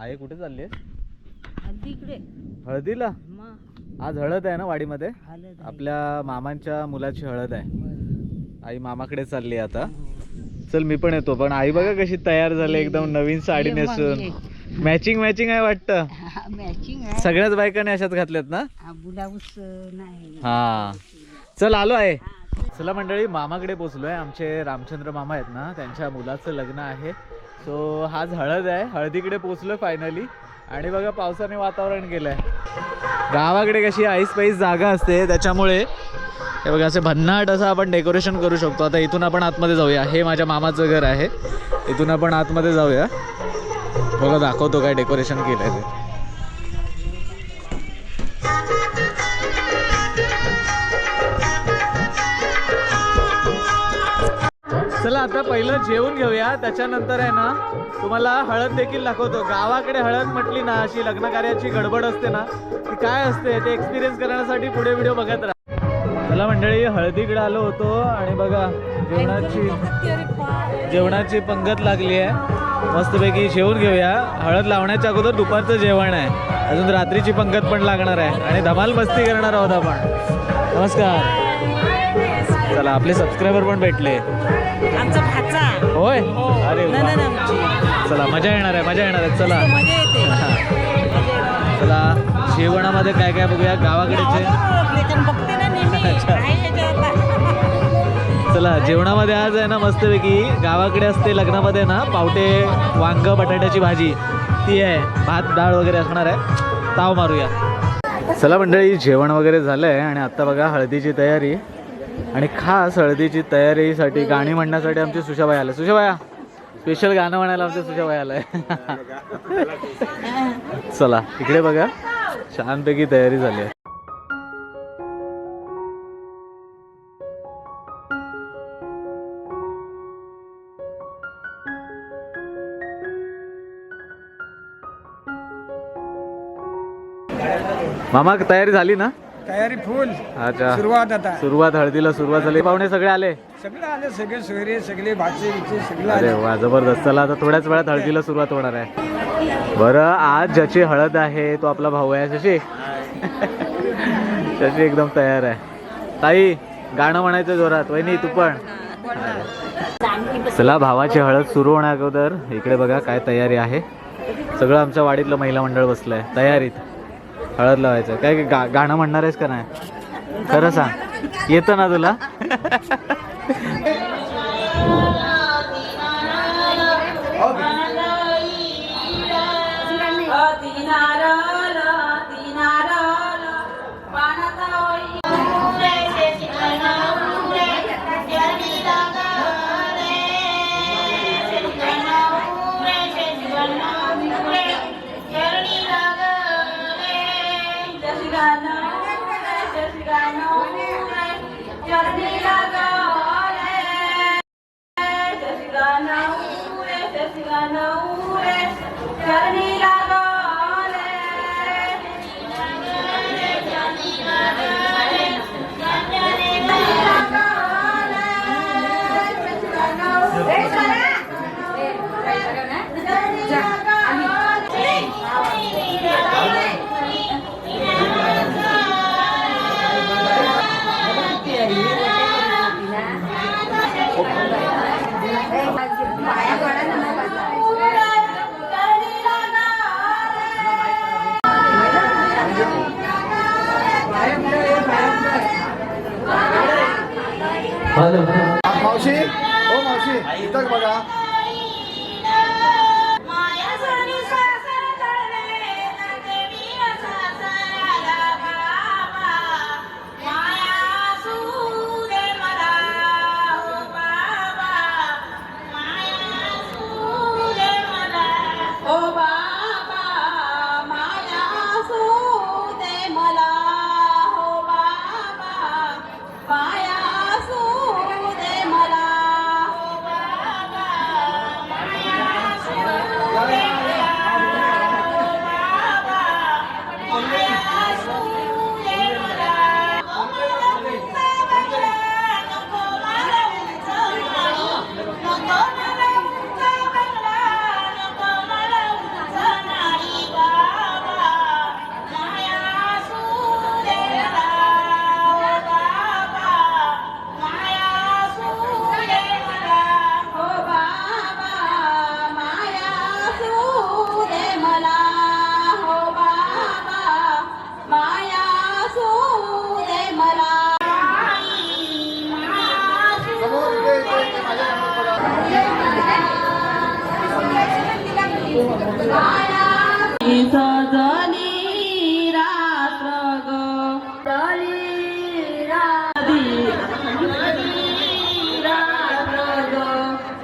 चालली अगदी इकडे. हळदीला? मग. आज हळद आहे ना वाडीमध्ये? आहे. आपल्या मामांच्या मुलाची हळद आहे. आई मामाकडे चालली आहे आता. चल मी पण येतो. पण आई बघा कशी तयार झाली एकदम नवीन साडी नेसून. मॅचिंग मॅचिंग आहे वाटतं? मॅचिंग आहे. सगळ्याच बायकांनी अशाच घातल्यात ना? हा ब्लाऊज नाही. हा. चल आलो आहे. चला मंडळी मामाकडे पोचलोय. आमचे रामचंद्र मामा आहेत ना. त्यांच्या मुलाचं लग्न आहे. सो आज हळद आहे. हळदीकडे पोचलो फायनली आणि बघा पावसाने वातावरण केलंय. गावाकडे कशी आईस पाईस जागा असते त्याच्यामुळे हे बघा असे भन्नाट असं आपण डेकोरेशन करू शकतो. आता इथून आपण आतमध्ये जाऊया. हे माझ्या मामाचं घर आहे. इथून आपण आतमध्ये जाऊया. बघा दाखवतो काय डेकोरेशन केलं आहे ते. चला आता पहिलं जेवून घेऊया. त्याच्यानंतर आहे ना तुम्हाला हळद देखील दाखवतो. गावाकडे हळद म्हटली ना अशी लग्न कार्याची गडबड असते ना ती काय असते ते एक्सपिरियन्स करण्यासाठी पुढे व्हिडिओ बघत राहा. चला मंडळी हळदीकडे आलो होतो आणि बघा जेवणाची जेवणाची पंगत लागली आहे. मस्तपैकी जेवून घेऊया. हळद लावण्याच्या अगोदर दुपारचं जेवण आहे. अजून रात्रीची पंगत पण लागणार आहे. आणि धमाल मस्ती करणार आहोत आपण. नमस्कार. चला आपले सबस्क्रायबर पण भेटले. आमचा भाचा. होय? अरे. नणंद आमची. चला मजा येणार आहे मजा येणार आहे. चला. चला जेवणामध्ये काय काय बघूया? याच्यावर. चला जेवणामध्ये आज आहे ना मस्तपैकी गावाकडे असते लग्नामध्ये ना पावटे वांग बटाट्याची भाजी. ती आहे. भात डाळ वगैरे असणार आहे. ताव मारूया. चला मंडळी जेवण वगैरे झालं आहे आणि आत्ता बघा हळदीची तयारी. आणि खास हळदीची तयारीसाठी गाणी म्हणण्यासाठी आमची सुशाबाई आल्या सुशाबाया स्पेशल गाणं म्हणायला आमच्या सुशाबाई आलंय चला इकडे बघा. छानपैकी तयारी झाली आहे. मामा तयारी झाली ना? तयारी फुल. अच्छा. सुरुवात आता. सुरुवात हळदीला सुरुवात झाली. पाहुणे सगळे आले? सगळे आले सगळे सोयरे सगळे भाचे बिचे सगळे अरे आले. वा जबरदस्त. चला आता थोड्याच वेळात हळदीला सुरुवात होणार आहे. बरं आज ज्याची हळद आहे तो आपला भाऊ आहे शशी? शशी एकदम तयार आहे. ताई गाणं म्हणायचं जोरात. वहिनी तू पण. चला भावाची हळद सुरू होण्या अगोदर. इकडे बघा काय तयारी आहे. सगळं आमच्या वाडीतलं महिला मंडळ बसलंय. तयारीत. हळद लावायचं. काय गा गाणं म्हणणार आहेस का नाही? खरं सांग. येतं ना तुला? मावशी. हो मावशी इथं बघा.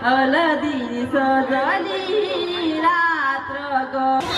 અલદી સજલી રાત્ર ગો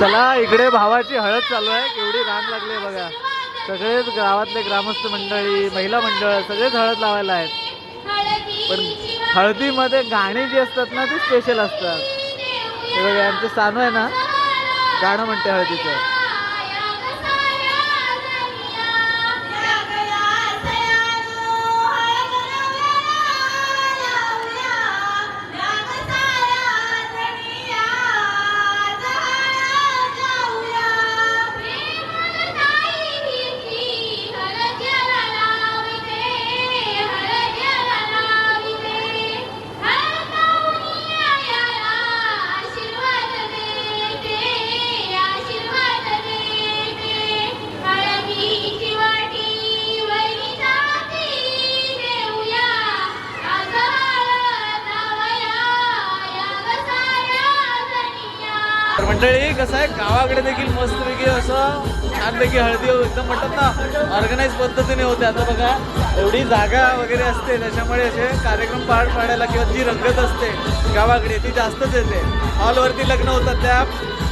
चला इकडे भावाची हळद चालू आहे. केवढी रांग लागली आहे बघा. सगळेच गावातले ग्रामस्थ मंडळी महिला मंडळ सगळेच हळद लावायला आहेत. पण हळदीमध्ये गाणी जी असतात ना ती स्पेशल असतात. बघा आमचं सानू आहे ना गाणं म्हणते हळदीचं. असं छानपैकी हळदी एकदम म्हणतात ना ऑर्गनाईज पद्धतीने होते. आता बघा एवढी जागा वगैरे असते त्याच्यामुळे असे कार्यक्रम पार पाडायला किंवा जी रंगत असते गावाकडे ती जास्तच येते. हॉलवरती लग्न होतात त्या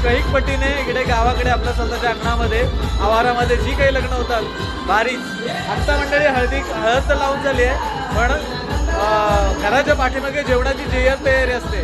कैक पटीने इकडे गावाकडे आपल्या स्वतःच्या अंगणामध्ये आवारामध्ये जी काही लग्न होतात भारीच आत्ता मंडळी हळदी हळद तर लावून झाली आहे पण घराच्या पाठीमागे जेवणाची जी तयारी असते.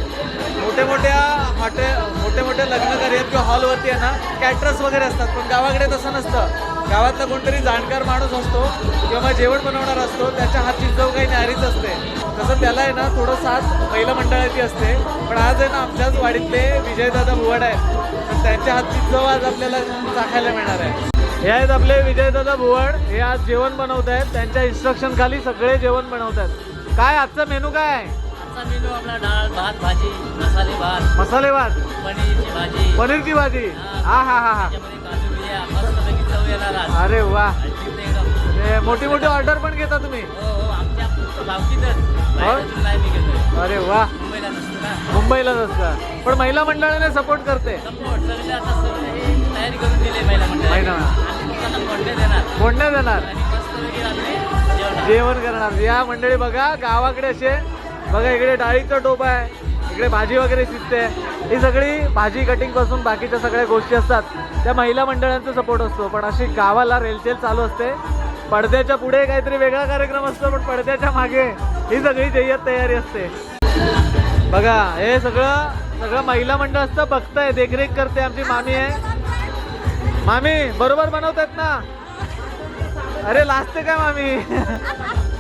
मोठ्या मोठ्या हॉटेल मोठे मोठे लग्न कार्यात किंवा हॉलवरती आहे ना कॅटरस वगैरे असतात पण गावाकडे तसं नसतं. गावातला कोणतरी जाणकार माणूस असतो किंवा मग जेवण बनवणार असतो त्याच्या हातची चव काही न्यारीच असते. तसं त्याला आहे ना थोडं साथ महिला मंडळाची असते. पण आज आहे ना आमच्याच वाडीतले विजयदादा भुवड आहेत. तर त्यांच्या हातची चव आज आपल्याला चाखायला मिळणार आहे. हे आहेत आपले विजयदादा भुवड हे आज जेवण बनवत आहेत त्यांच्या इन्स्ट्रक्शन खाली सगळे जेवण बनवत आहेत काय आजचा मेनू काय आहे? आजचा मेनू आपला डाळ भात भाजी मसाले भात. मसाले भात. पनीरची भाजी. पनीरची भाजी. हा. हा हा हा. त्याच्यामध्ये काजू बिया मस्तपैकी चव येणार आज. अरे वा. एकदम. हे मोठी मोठी ऑर्डर पण घेता तुम्ही. हो हो आमच्या फक्त गावकीतच बाहेरून नाही मी घेतोय. अरे वा. मुंबईला नसतो ना. मुंबईलाच असतं. पण महिला मंडळाने सपोर्ट करते. सपोर्ट सगळे आता सगळे हे तयारी करून दिली महिला मंडळ महिला. आम्ही लोकांना कोणते देणार. कोण नाही देणार. आणि मस्तपैकी रात्री जेवण जेवण करणार. या मंडळी बघा गावाकडे असे बघा इकडे डाळीचा टोप आहे. इकडे भाजी वगैरे शिजते. ही सगळी भाजी कटिंगपासून बाकीच्या सगळ्या गोष्टी असतात. त्या महिला मंडळांचा सपोर्ट असतो. पण अशी गावाला रेलचेल चालू असते. पडद्याच्या पुढे काहीतरी वेगळा कार्यक्रम असतो पण पडद्याच्या मागे ही सगळी जय्यत तयारी असते. बघा हे सगळं सगळं महिला मंडळ असतं. बघताय देखरेख करते आमची मामी आहे. मामी बरोबर बनवतात ना? अरे लाजते काय मामी?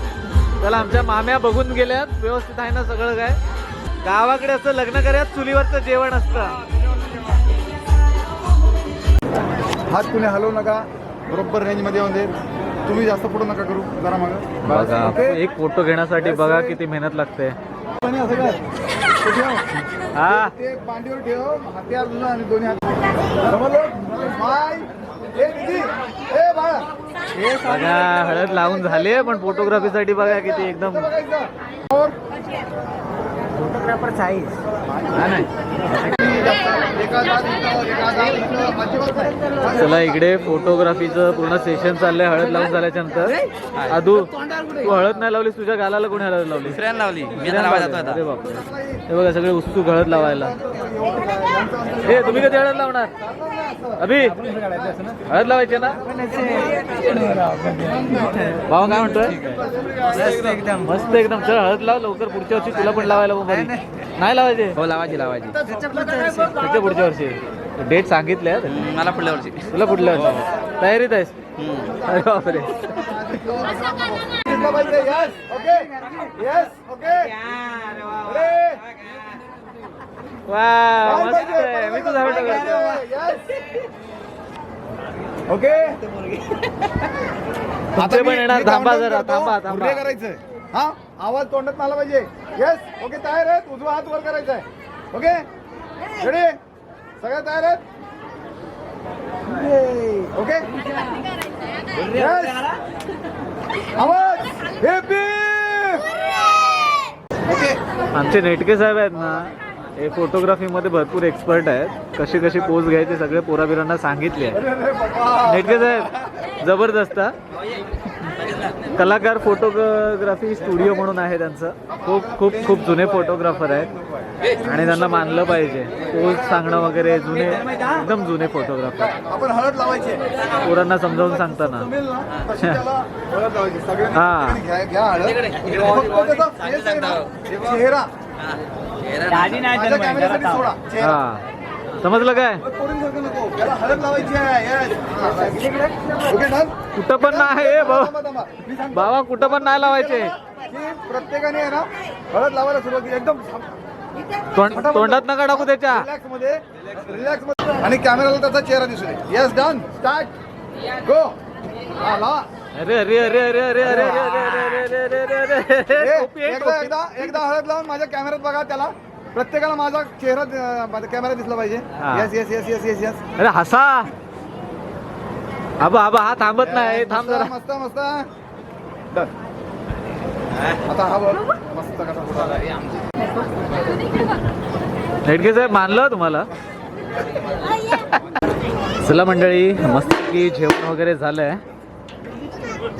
चला आमच्या माम्या बघून गेल्यात. व्यवस्थित आहे ना सगळं काय? गावाकडे असं लग्न करत चुलीवरचं जेवण असतं. हात कुणी हलवू नका. बरोबर रेंजमध्ये येऊन दे. तुम्ही जास्त पुढे नका करू. जरा मागं. बघा एक फोटो घेण्यासाठी बघा किती मेहनत लागते. हा पांडीवर ठेव. हात्यार तुझा आणि दोन्ही हात. बघा हळद लावून झाले पण फोटोग्राफीसाठी बघा किती एकदम. फोटोग्राफर साईज हा नाही. चला इकडे फोटोग्राफीचं पूर्ण सेशन चाललंय हळद लावून झाल्याच्यानंतर. आदू तू हळद नाही लावलीस तुझ्या गालाला कोणी हळद लावली? दुसऱ्यानं लावली. मी अरे बापरे. हे बघा सगळे उत्सुक हळद लावायला. हे तुम्ही कधी हळद लावणार? अभि हळद लावायची ना? भावा काय म्हणतोय? एकदम. मस्त एकदम. चल हळद लाव लवकर. पुढच्या वर्षी तुला पण लावायला. नाही लावायचे? हो लावायची लावायची. पुढच्या पुढच्या वर्षी. डेट सांगितले मला पुढल्या वर्षी. तुला पुढल्या वर्षी. तयारीत आहेस? अरे बापरे. ओके यस ओके अरे वा मस्त आहे मी तुझा फोटो काढतो. ओके. तुमचे पण येणार. थांबा जरा थांबा थांबा. पुढे करायचं हा? आवाज तोंडात आला पाहिजे. येस ओके तयार आहेत. उजवा हात वर करायचा आहे ओके? रेडी सगळ्या तयार आहेत? ओके. आवाज! ओके आमचे नेटके साहेब आहेत ना हे फोटोग्राफीमध्ये भरपूर एक्सपर्ट आहेत. कशी कशी पोज घ्यायचे सगळे पोराबिरांना सांगितले नेटके साहेब जबरदस्त. कलाकार फोटोग्राफी स्टुडिओ म्हणून आहे त्यांचं. खूप खूप खूप जुने फोटोग्राफर आहेत. आणि त्यांना मानलं पाहिजे. पोज सांगणं वगैरे जुने एकदम जुने फोटोग्राफर. हळद लावायचे. पोरांना समजावून सांगताना हां. समजलं काय? हळद लावायची कुठं पण नाही बाबा कुठं पण नाही लावायचे प्रत्येकाने ना हळद लावायला सुरुवात केली एकदम तोंडात नका टाकू त्याच्या रिलॅक्स आणि कॅमेराला त्याचा चेहरा दिसून येस डन स्टार्ट गो आला अरे अरे अरे अरे अरे अरे एकदा एकदा एकदा हळद लावून माझ्या कॅमेऱ्यात बघा त्याला प्रत्येकाला माझा चेहरा कॅमेरा दिसला पाहिजे yes yes yes yes yes yes अरे हसा आबा आबा हा थांबत नाही. थांब जरा. मस्त मस्त. आता हा बघ मस्त कसा फोटो आला. नेटके साहेब मानलं तुम्हाला? चला मंडळी मस्त की जेवण वगैरे झालंय.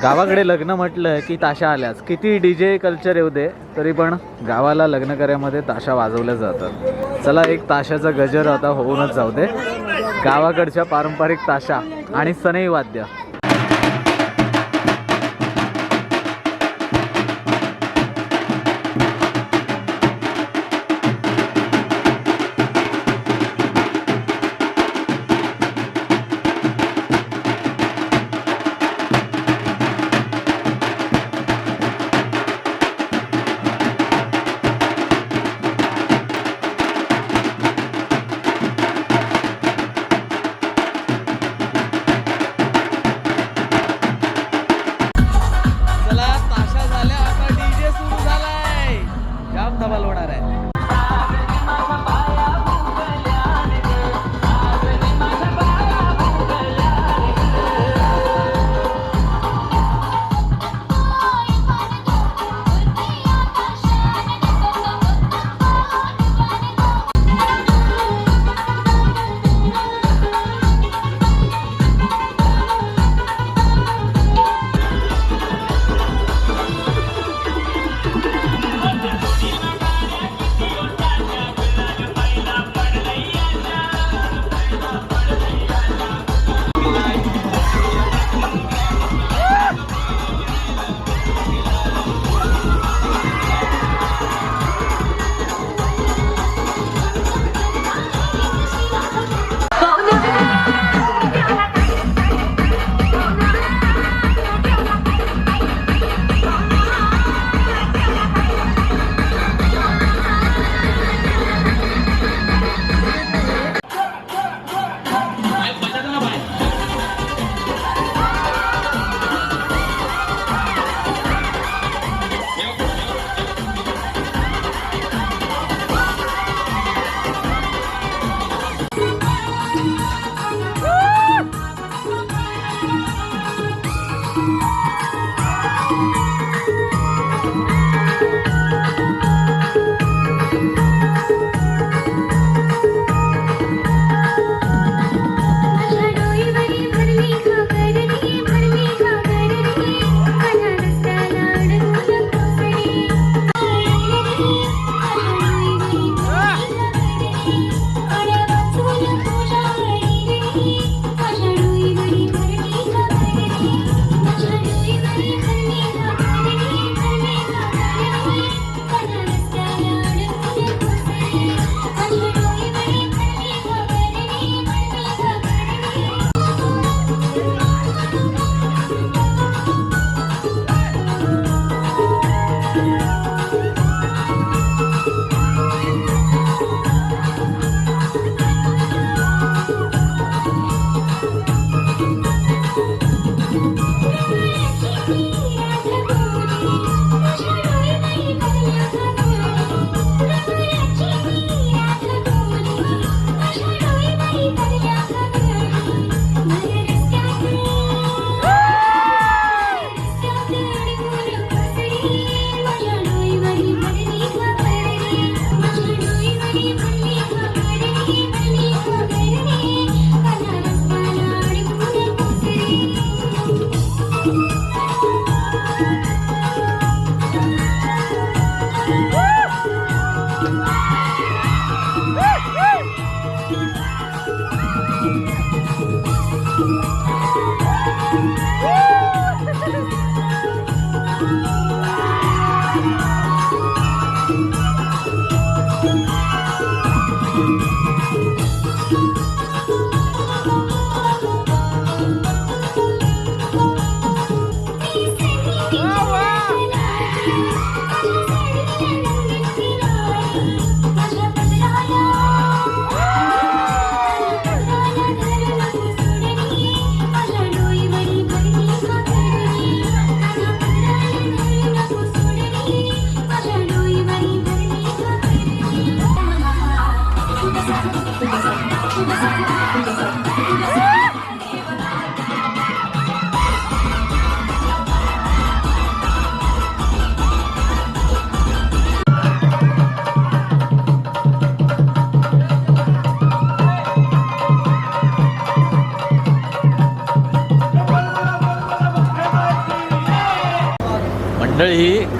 गावाकडे लग्न म्हटलं की ताशा आल्याच किती डी जे कल्चर येऊ दे तरी पण गावाला लग्न कार्यामध्ये ताशा वाजवल्या जातात. चला एक ताशाचा गजर आता होऊनच जाऊ दे. गावाकडच्या पारंपरिक ताशा. आणि सनई वाद्य.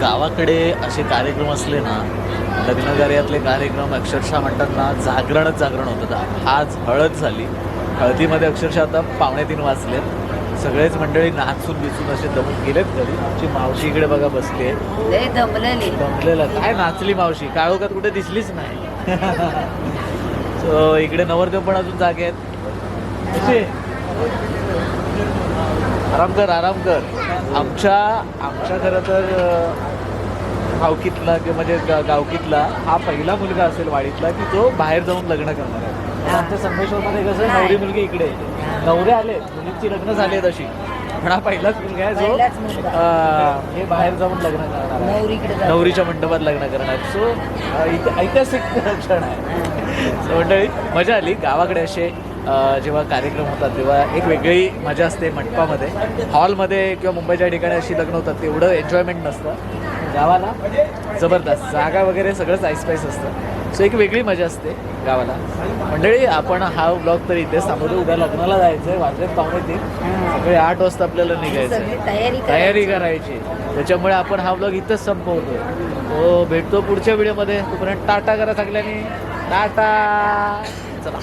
गावाकडे असे कार्यक्रम असले ना लग्नकार्यातले कार्यक्रम अक्षरशः म्हणतात ना जागरणच जागरण होतं. आज हळद झाली. हळदीमध्ये अक्षरशः आता पावणे तीन वाजलेत. सगळेच मंडळी नाचून बिचून असे दमून गेलेत घरी. आमची मावशी इकडे बघा बसली आहे दमलेली. काय नाचली मावशी? काळोखात कुठे दिसलीच नाही. सो इकडे नवरदेव पण अजून जागे आहेत? आराम कर आराम कर. आमच्या आमच्या खरं तर भावकीतला किंवा म्हणजे गा- गावकीतला हा पहिला मुलगा असेल वाडीतला की तो बाहेर जाऊन लग्न करणार आहे. पण आमच्या संगमेश्वरमध्ये कसं नवरी मुलगी इकडे आहे. नवरे आले मुलींची लग्न झाली आहेत अशी. पण हा पहिलाच मुलगा आहे पहिलाच जो मुलगा. अं, हे बाहेर जाऊन लग्न करणार आहे. नवरीकडे जाऊन. नवरीच्या मंडपात लग्न करणार सो ऐतिहासिक क्षण आहे. So, मंडळी मजा आली. गावाकडे असे अ, जेव्हा कार्यक्रम होतात तेव्हा एक वेगळी मजा असते मंडपामध्ये. हॉलमध्ये किंवा मुंबईच्या ठिकाणी अशी लग्न होतात तेवढं एन्जॉयमेंट नसतं. गावाला. जबरदस्त. जागा वगैरे सगळंच आईस्पाईस असतं. सो एक वेगळी मजा असते गावाला. मंडळी आपण हा ब्लॉग तर इथेच थांबवतो. उद्या लग्नाला जायचं आहे वाजलेत पाहुणे तीन. सगळे आठ वाजता आपल्याला निघायचं सगळी आहे. तयारी करायची. तयारी करायची. त्याच्यामुळे आपण हा ब्लॉग इथंच संपवतो हो भेटतो पुढच्या व्हिडिओमध्ये तोपर्यंत टाटा करा सगळ्यांनी. टाटा. चला.